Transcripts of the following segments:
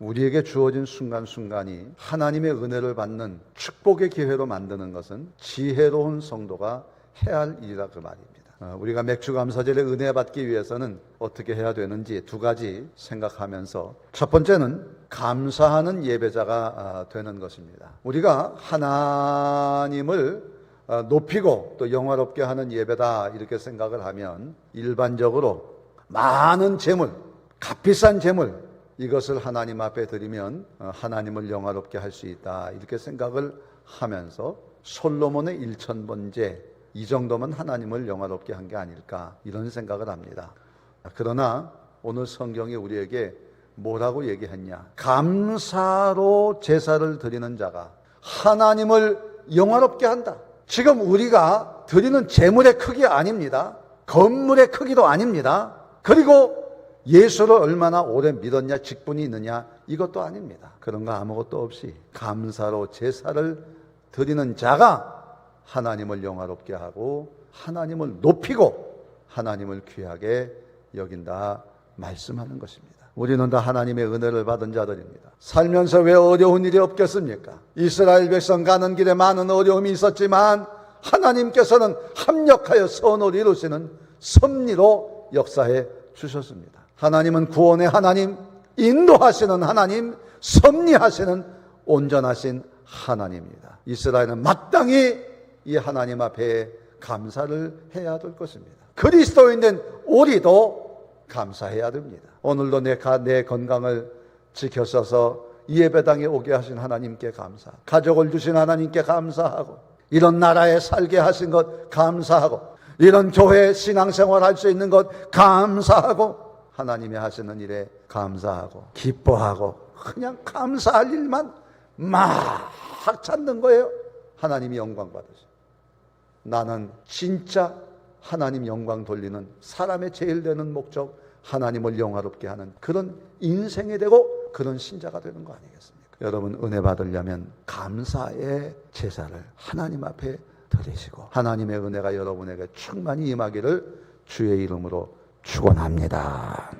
우리에게 주어진 순간순간이 하나님의 은혜를 받는 축복의 기회로 만드는 것은 지혜로운 성도가 해야 할 일이라 그 말입니다. 어, 우리가 맥주 감사절에 은혜 받기 위해서는 어떻게 해야 되는지 두 가지 생각하면서 첫 번째는 감사하는 예배자가 아, 되는 것입니다. 우리가 하나님을 어, 높이고 또 영화롭게 하는 예배다 이렇게 생각을 하면 일반적으로 많은 재물, 값비싼 재물 이것을 하나님 앞에 드리면 어, 하나님을 영화롭게 할 수 있다 이렇게 생각을 하면서 솔로몬의 일천번제 이 정도면 하나님을 영화롭게 한 게 아닐까 이런 생각을 합니다. 그러나 오늘 성경이 우리에게 뭐라고 얘기했냐? 감사로 제사를 드리는 자가 하나님을 영화롭게 한다. 지금 우리가 드리는 재물의 크기 아닙니다. 건물의 크기도 아닙니다. 그리고 예수를 얼마나 오래 믿었냐, 직분이 있느냐, 이것도 아닙니다. 그런 거 아무것도 없이 감사로 제사를 드리는 자가 하나님을 영화롭게 하고 하나님을 높이고 하나님을 귀하게 여긴다 말씀하는 것입니다. 우리는 다 하나님의 은혜를 받은 자들입니다. 살면서 왜 어려운 일이 없겠습니까? 이스라엘 백성 가는 길에 많은 어려움이 있었지만 하나님께서는 합력하여 선을 이루시는 섭리로 역사해 주셨습니다. 하나님은 구원의 하나님, 인도하시는 하나님, 섭리하시는 온전하신 하나님입니다. 이스라엘은 마땅히 이 하나님 앞에 감사를 해야 될 것입니다. 그리스도인된 우리도 감사해야 됩니다. 오늘도 내, 가, 내 건강을 지켜서서 이 예배당에 오게 하신 하나님께 감사. 가족을 주신 하나님께 감사하고 이런 나라에 살게 하신 것 감사하고 이런 교회 신앙생활 할 수 있는 것 감사하고 하나님이 하시는 일에 감사하고 기뻐하고 그냥 감사할 일만 막 찾는 거예요. 하나님이 영광 받으시. 나는 진짜 하나님 영광 돌리는 사람의 제일 되는 목적 하나님을 영화롭게 하는 그런 인생이 되고 그런 신자가 되는 거 아니겠습니까? 여러분 은혜 받으려면 감사의 제사를 하나님 앞에 드리시고 하나님의 은혜가 여러분에게 충만히 임하기를 주의 이름으로 축원합니다.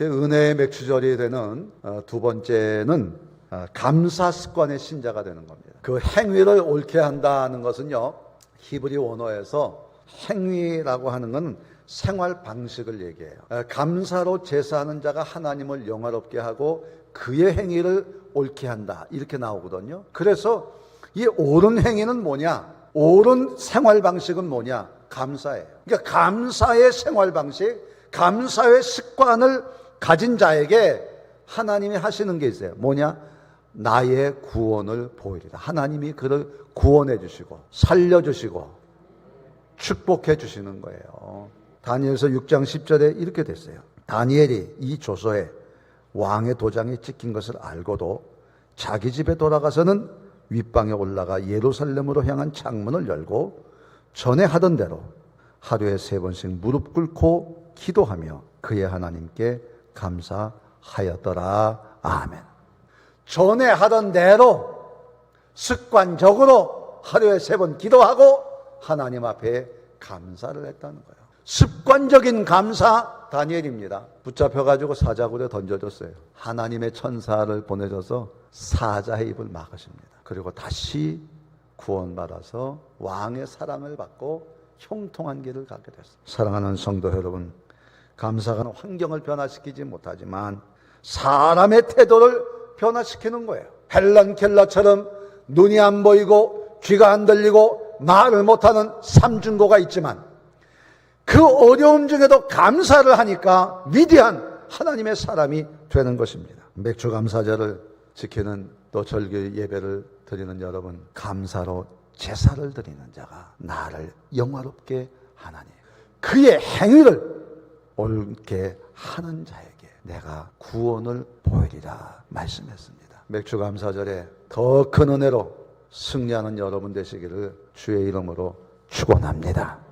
은혜의 맥주절이 되는 어, 두 번째는 어, 감사 습관의 신자가 되는 겁니다. 그 행위를 옳게 한다는 것은요. 히브리 원어에서 행위라고 하는 것은 생활 방식을 얘기해요. 어, 감사로 제사하는 자가 하나님을 영화롭게 하고 그의 행위를 옳게 한다. 이렇게 나오거든요. 그래서 이 옳은 행위는 뭐냐? 옳은 생활 방식은 뭐냐? 감사예요. 그러니까 감사의 생활 방식, 감사의 습관을 가진 자에게 하나님이 하시는 게 있어요. 뭐냐? 나의 구원을 보이리라. 하나님이 그를 구원해 주시고 살려 주시고 축복해 주시는 거예요. 다니엘서 6장 10절에 이렇게 됐어요. 다니엘이 이 조서에 왕의 도장이 찍힌 것을 알고도 자기 집에 돌아가서는 윗방에 올라가 예루살렘으로 향한 창문을 열고 전에 하던 대로 하루에 세 번씩 무릎 꿇고 기도하며 그의 하나님께 감사하였더라. 아멘. 전에 하던 대로 습관적으로 하루에 세 번 기도하고 하나님 앞에 감사를 했다는 거예요. 습관적인 감사 다니엘입니다. 붙잡혀가지고 사자굴에 던져졌어요. 하나님의 천사를 보내줘서 사자의 입을 막으십니다. 그리고 다시 구원받아서 왕의 사랑을 받고 형통한 길을 가게 됐어요. 사랑하는 성도 여러분, 감사가 환경을 변화시키지 못하지만 사람의 태도를 변화시키는 거예요. 헬란 켈라처럼 눈이 안 보이고 귀가 안 들리고 말을 못하는 삼중고가 있지만 그 어려움 중에도 감사를 하니까 위대한 하나님의 사람이 되는 것입니다. 맥주 감사절을 지키는 또 절기 예배를 드리는 여러분 감사로 제사를 드리는 자가 나를 영화롭게 하나니 그의 행위를 옳게 하는 자에게 내가 구원을 보이리라 말씀했습니다. 맥주 감사절에 더 큰 은혜로 승리하는 여러분 되시기를 주의 이름으로 축원합니다.